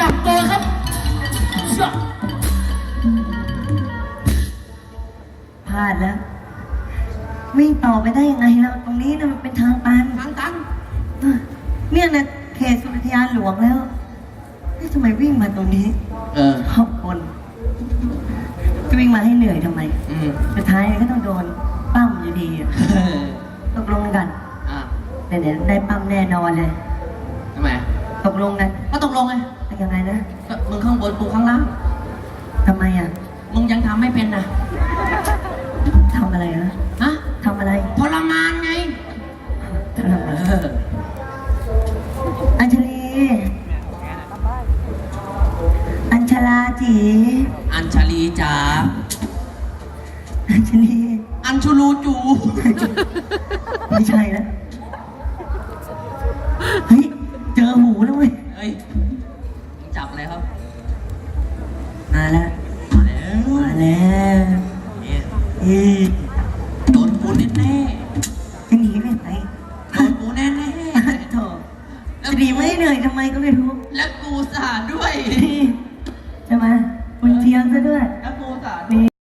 จับตัวครับพลาดแล้ว วิ่งต่อไปได้ยังไงเราตรงนี้นะมันเป็นทางตันทางตันเนี่ยนะเขตสุริยานหลวงแล้วนี่ทำไมวิ่งมาตรงนี้ เออขอบคนจะวิ่งมาให้เหนื่อยทำไมสุดท้ายก็ต้องโดนปั้มอยู่ดีตกลงกันเดี๋ยวได้ปั้มแน่นอนเลยทำไมตกลงกันก็ตกลงไง ยังไงนะก็มึงข้างบนกูข้างล่างทำไมอะมึงยังทำไม่เป็นนะทำอะไรนะฮะทำอะไรทรมานไงทำอะไรเอออัญชลีอัญชลาจีอัญชลีจ๋าอัญชลีอัญชุลูจูไม่ใช่แล้วเฮ้ยเจอหูแล้วเว้ยเฮ้ย มึงจับอะไรครับ มาแล้วมาแล้วมาแล้วเนี่ยเอ้ยโดนกูแน่แน่จะหนีไปไหนๆโดนกูแน่แน่โถจะหนีไม่เหนื่อยทำไมก็ไม่รู้ๆและกูสาด้วย ใช่ไหมคุณเทียมซะด้วยและกูสาด้วยนี่